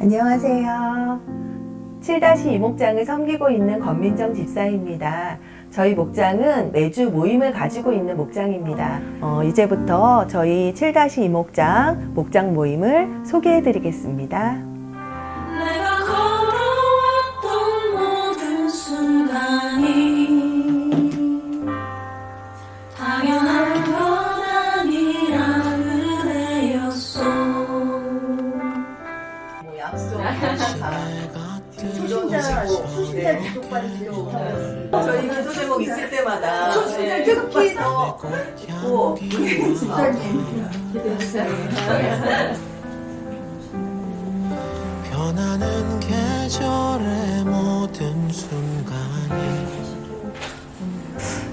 안녕하세요. 7-2 목장을 섬기고 있는 권민정 집사입니다. 저희 목장은 매주 모임을 가지고 있는 목장입니다. 어, 이제부터 저희 7-2 목장, 목장 모임을 소개해 드리겠습니다. 약속, 초신자 초신자 기독반을 들어오고 저희 기도 제목 있을 때마다 초신자 특히 더 있고 집사님 변하는 계절의 모든 순간이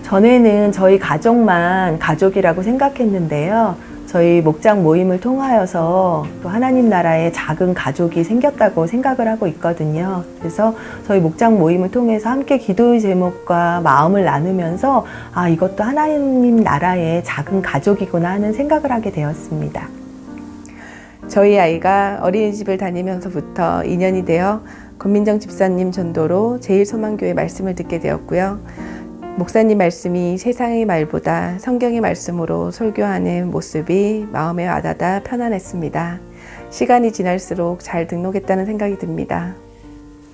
전에는 저희 가족만 가족이라고 생각했는데요. 저희 목장 모임을 통하여서 또 하나님 나라의 작은 가족이 생겼다고 생각을 하고 있거든요. 그래서 저희 목장 모임을 통해서 함께 기도의 제목과 마음을 나누면서 아, 이것도 하나님 나라의 작은 가족이구나 하는 생각을 하게 되었습니다. 저희 아이가 어린이집을 다니면서부터 인연이 되어 권민정 집사님 전도로 제일소망교회 말씀을 듣게 되었고요. 목사님 말씀이 세상의 말보다 성경의 말씀으로 설교하는 모습이 마음에 와닿아 편안했습니다. 시간이 지날수록 잘 등록했다는 생각이 듭니다.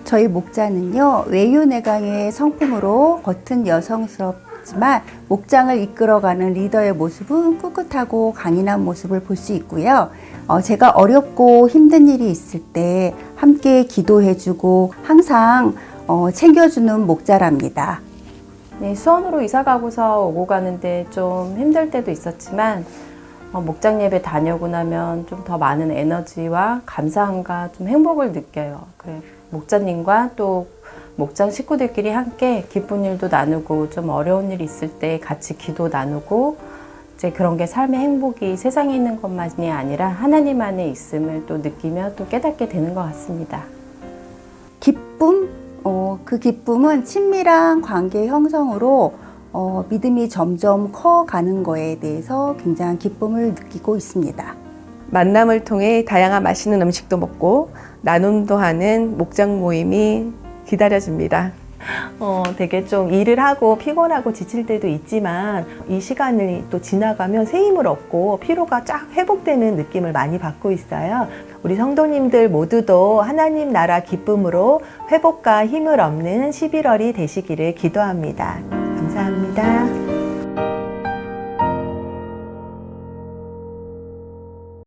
저희 목자는요 외유내강의 성품으로 겉은 여성스럽지만 목장을 이끌어가는 리더의 모습은 꿋꿋하고 강인한 모습을 볼 수 있고요. 어, 제가 어렵고 힘든 일이 있을 때 함께 기도해주고 항상 어, 챙겨주는 목자랍니다. 네, 수원으로 이사 가고서 오고 가는데 좀 힘들 때도 있었지만 어, 목장 예배 다녀오고 나면 좀 더 많은 에너지와 감사함과 좀 행복을 느껴요. 그래 목자님과 또 목장 식구들끼리 함께 기쁜 일도 나누고 좀 어려운 일이 있을 때 같이 기도 나누고 이제 그런 게 삶의 행복이 세상에 있는 것만이 아니라 하나님 안에 있음을 또 느끼며 또 깨닫게 되는 것 같습니다. 그 기쁨은 친밀한 관계 형성으로 어, 믿음이 점점 커가는 거에 대해서 굉장한 기쁨을 느끼고 있습니다. 만남을 통해 다양한 맛있는 음식도 먹고 나눔도 하는 목장 모임이 기다려집니다. 어, 되게 좀 일을 하고 피곤하고 지칠 때도 있지만 이 시간을 또 지나가면 새 힘을 얻고 피로가 쫙 회복되는 느낌을 많이 받고 있어요. 우리 성도님들 모두도 하나님 나라 기쁨으로 회복과 힘을 얻는 11월이 되시기를 기도합니다. 감사합니다.